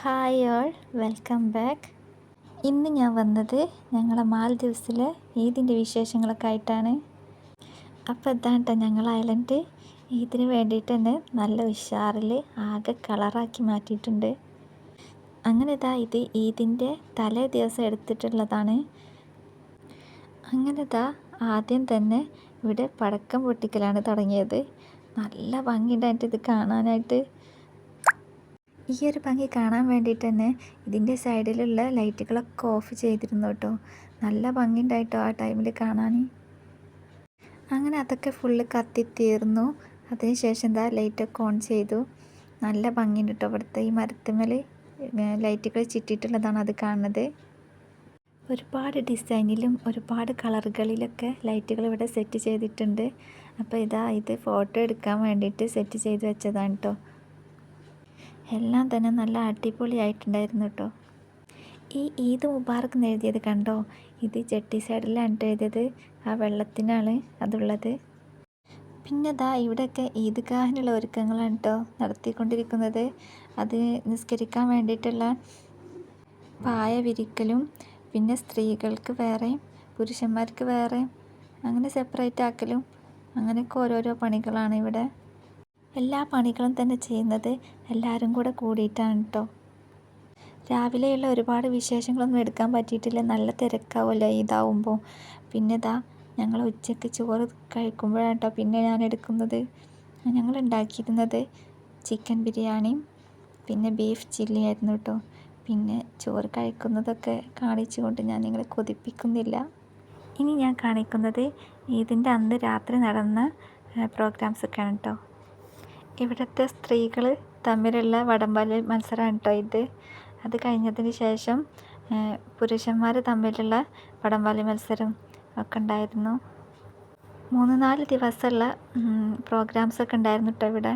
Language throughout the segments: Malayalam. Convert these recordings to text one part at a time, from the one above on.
ഹായ് ഓൾ വെൽക്കം ബാക്ക് ഇന്ന് ഞാൻ വന്നത് ഞങ്ങളെ മാൽദീവ്സിലെ ഈദിന്റെ വിശേഷങ്ങളൊക്കെ ആയിട്ടാണ്. അപ്പോൾ ഇതാണ്ട ഞങ്ങൾ ഐലൻഡ്. ഈദിന് വേണ്ടിയിട്ട് തന്നെ നല്ല ഉഷാറിൽ ആകെ കളറാക്കി മാറ്റിയിട്ടുണ്ട്. അങ്ങനെ ഇതാ ഇത് ഈദിന്റെ തലേ ദിവസം എടുത്തിട്ടുള്ളതാണ്. അങ്ങനെ ഇതാ ആദ്യം തന്നെ ഇവിടെ പടക്കം പൊട്ടിക്കലാണ് തുടങ്ങിയത്. നല്ല ഭംഗിയുണ്ടായിട്ട് ഇത് കാണാനായിട്ട്. ഈ ഒരു ഭംഗി കാണാൻ വേണ്ടിയിട്ട് തന്നെ ഇതിന്റെ സൈഡിലുള്ള ലൈറ്റുകളൊക്കെ ഓഫ് ചെയ്തിരുന്നു കേട്ടോ. നല്ല ഭംഗി ഉണ്ടായിട്ടോ ആ ടൈമിൽ കാണാൻ. അങ്ങനെ അതൊക്കെ ഫുള്ള് കത്തിത്തീർന്നു അതിനുശേഷം എന്താ ലൈറ്റൊക്കെ ഓൺ ചെയ്തു. നല്ല ഭംഗിയുണ്ട് കേട്ടോ ഇവിടുത്തെ ഈ മരത്തുമ്മൽ ലൈറ്റുകൾ ചിറ്റിയിട്ടുള്ളതാണ് അത് കാണുന്നത്. ഒരുപാട് ഡിസൈനിലും ഒരുപാട് കളറുകളിലൊക്കെ ലൈറ്റുകൾ ഇവിടെ സെറ്റ് ചെയ്തിട്ടുണ്ട്. അപ്പോൾ ഇതാ ഇത് ഫോട്ടോ എടുക്കാൻ വേണ്ടിയിട്ട് സെറ്റ് ചെയ്ത് വെച്ചതാണ് കേട്ടോ. എല്ലാം തന്നെ നല്ല അടിപൊളിയായിട്ടുണ്ടായിരുന്നു കേട്ടോ ഈ ഈദ് മുബാറക്ക് എന്ന് എഴുതിയത് കണ്ടോ? ഇത് ജെട്ടി സൈഡിലാണ് എഴുതിയത്. ആ വെള്ളത്തിനാണ് അതുള്ളത്. പിന്നെ ദാ ഇവിടെയൊക്കെ ഈദ്ഗാഹിനുള്ള ഒരുക്കങ്ങളാണ് കേട്ടോ നടത്തിക്കൊണ്ടിരിക്കുന്നത്. അത് നിസ്കരിക്കാൻ വേണ്ടിയിട്ടുള്ള പായ വിരിക്കലും പിന്നെ സ്ത്രീകൾക്ക് വേറെ പുരുഷന്മാർക്ക് വേറെ അങ്ങനെ സെപ്പറേറ്റ് ആക്കലും അങ്ങനെയൊക്കെ ഓരോരോ പണികളാണ് ഇവിടെ എല്ലാ പണികളും തന്നെ ചെയ്യുന്നത് എല്ലാവരും കൂടെ കൂടിയിട്ടാണ് കേട്ടോ രാവിലെയുള്ള ഒരുപാട് വിശേഷങ്ങളൊന്നും എടുക്കാൻ പറ്റിയിട്ടില്ല. നല്ല തിരക്കാവുമല്ലോ ഇതാവുമ്പോൾ പിന്നെ ഇതാ ഞങ്ങൾ ഉച്ചയ്ക്ക് ചോറ് കഴിക്കുമ്പോഴാണ് കേട്ടോ പിന്നെ ഞാൻ എടുക്കുന്നത്. ഞങ്ങൾ ഉണ്ടാക്കിയിരുന്നത് ചിക്കൻ ബിരിയാണിയും പിന്നെ ബീഫ് ചില്ലി ആയിരുന്നു കേട്ടോ പിന്നെ ചോറ് കഴിക്കുന്നതൊക്കെ കാണിച്ചുകൊണ്ട് ഞാൻ നിങ്ങളെ കൊതിപ്പിക്കുന്നില്ല. ഇനി ഞാൻ കാണിക്കുന്നത് ഇതിന്റെ അന്ന് രാത്രി നടന്ന പ്രോഗ്രാംസൊക്കെയാണ് കേട്ടോ ഇവിടുത്തെ സ്ത്രീകൾ തമ്മിലുള്ള വടംവലി മത്സരമാണ് കേട്ടോ ഇത്. അത് കഴിഞ്ഞതിന് ശേഷം പുരുഷന്മാർ തമ്മിലുള്ള വടംവലി മത്സരം ഒക്കെ ഉണ്ടായിരുന്നു. മൂന്ന് നാല് ദിവസമുള്ള പ്രോഗ്രാംസൊക്കെ ഉണ്ടായിരുന്നു കേട്ടോ ഇവിടെ.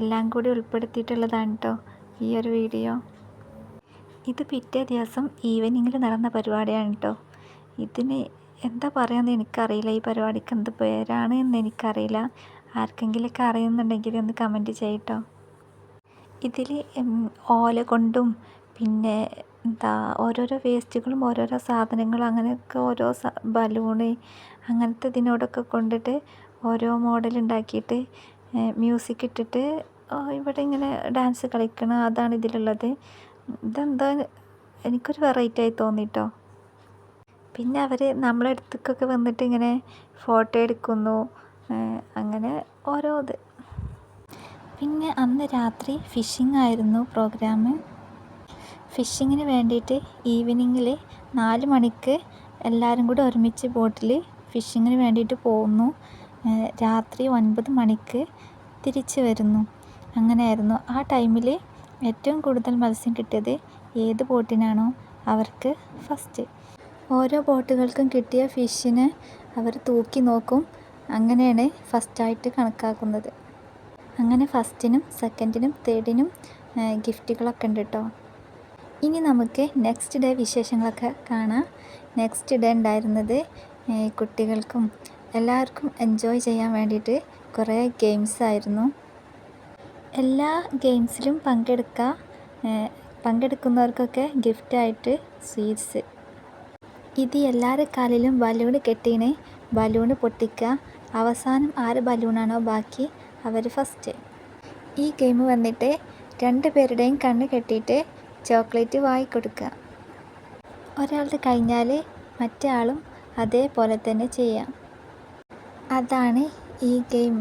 എല്ലാം കൂടി ഉൾപ്പെടുത്തിയിട്ടുള്ളതാണ് കേട്ടോ ഈ ഒരു വീഡിയോ. ഇത് പിറ്റേ ദിവസം ഈവനിങ്ങിൽ നടന്ന പരിപാടിയാണ് കേട്ടോ. ഇതിന് എന്താ പറയുകയെന്ന് എനിക്കറിയില്ല. ഈ പരിപാടിക്ക് എന്ത് പേരാണ് എന്ന് എനിക്കറിയില്ല. ആർക്കെങ്കിലുമൊക്കെ അറിയുന്നുണ്ടെങ്കിൽ ഒന്ന് കമന്റ് ചെയ്യട്ടോ. ഇതിൽ ഓല കൊണ്ടും പിന്നെ എന്താ ഓരോരോ വേസ്റ്റുകളും ഓരോരോ സാധനങ്ങളും അങ്ങനെയൊക്കെ ഓരോ ബലൂണ് അങ്ങനത്തെ ഇതിനോടൊക്കെ കൊണ്ടിട്ട് ഓരോ മോഡൽ ഉണ്ടാക്കിയിട്ട് മ്യൂസിക് ഇട്ടിട്ട് ഇവിടെ ഇങ്ങനെ ഡാൻസ് കളിക്കണം അതാണ് ഇതിലുള്ളത്. ഇതെന്താ എനിക്കൊരു വെറൈറ്റി ആയി തോന്നിട്ടോ. പിന്നെ അവർ നമ്മളെ അടുത്തേക്കൊക്കെ വന്നിട്ട് ഇങ്ങനെ ഫോട്ടോ എടുക്കുന്നു. അങ്ങനെ ഓരോ ഇത്. പിന്നെ അന്ന് രാത്രി ഫിഷിംഗ് ആയിരുന്നു പ്രോഗ്രാം ഫിഷിങ്ങിന് വേണ്ടിയിട്ട് ഈവനിങ്ങിൽ നാല് മണിക്ക് എല്ലാവരും കൂടി ഒരുമിച്ച് ബോട്ടിൽ ഫിഷിങ്ങിന് വേണ്ടിയിട്ട് പോകുന്നു രാത്രി ഒൻപത് മണിക്ക് തിരിച്ചു വരുന്നു. അങ്ങനെയായിരുന്നു. ആ ടൈമിൽ ഏറ്റവും കൂടുതൽ മത്സ്യം കിട്ടിയത് ഏത് ബോട്ടിനാണോ അവർക്ക് ഫസ്റ്റ് ഓരോ ബോട്ടുകൾക്കും കിട്ടിയ ഫിഷിനെ അവർ തൂക്കി നോക്കും. അങ്ങനെയാണ് ഫസ്റ്റായിട്ട് കണക്കാക്കുന്നത്. അങ്ങനെ ഫസ്റ്റിനും സെക്കൻഡിനും തേർഡിനും ഗിഫ്റ്റുകളൊക്കെ ഉണ്ട് കേട്ടോ ഇനി നമുക്ക് നെക്സ്റ്റ് ഡേ വിശേഷങ്ങളൊക്കെ കാണാം. നെക്സ്റ്റ് ഡേ ഉണ്ടായിരുന്നത് കുട്ടികൾക്കും എല്ലാവർക്കും എൻജോയ് ചെയ്യാൻ വേണ്ടിയിട്ട് കുറേ ഗെയിംസ് ആയിരുന്നു. എല്ലാ ഗെയിംസിലും പങ്കെടുക്കുക പങ്കെടുക്കുന്നവർക്കൊക്കെ ഗിഫ്റ്റായിട്ട് സ്വീറ്റ്സ്. ഇത് എല്ലാവരുടെ കാലിലും ബലൂൺ കെട്ടീന് ബലൂൺ പൊട്ടിക്കുക. അവസാനം ആര് ബലൂണാണോ ബാക്കി അവർ ഫസ്റ്റ് ഈ ഗെയിം വന്നിട്ട് രണ്ട് പേരുടെയും കണ്ണ് കെട്ടിയിട്ട് ചോക്ലേറ്റ് വായി കൊടുക്കുക. ഒരാളുടെ കഴിഞ്ഞാൽ മറ്റേ ആളും അതേപോലെ തന്നെ ചെയ്യാം. അതാണ് ഈ ഗെയിം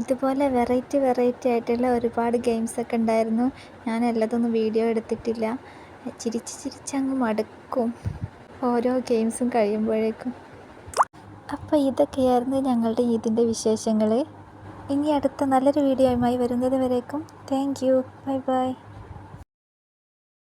ഇതുപോലെ വെറൈറ്റി വെറൈറ്റി ആയിട്ടുള്ള ഒരുപാട് ഗെയിംസൊക്കെ ഉണ്ടായിരുന്നു. ഞാൻ എല്ലാതൊന്നും വീഡിയോ എടുത്തിട്ടില്ല. ചിരിച്ച് ചിരിച്ചങ്ങ് മടുക്കും. ഓരോ ഗെയിംസും കഴിയുമ്പോഴേക്കും. അപ്പോൾ ഇതൊക്കെയായിരുന്നു ഞങ്ങളുടെ ഈദിന്റെ വിശേഷങ്ങൾ ഇനി അടുത്ത നല്ലൊരു വീഡിയോയുമായി വരുന്നത് വരേക്കും താങ്ക് യു ബൈ ബൈ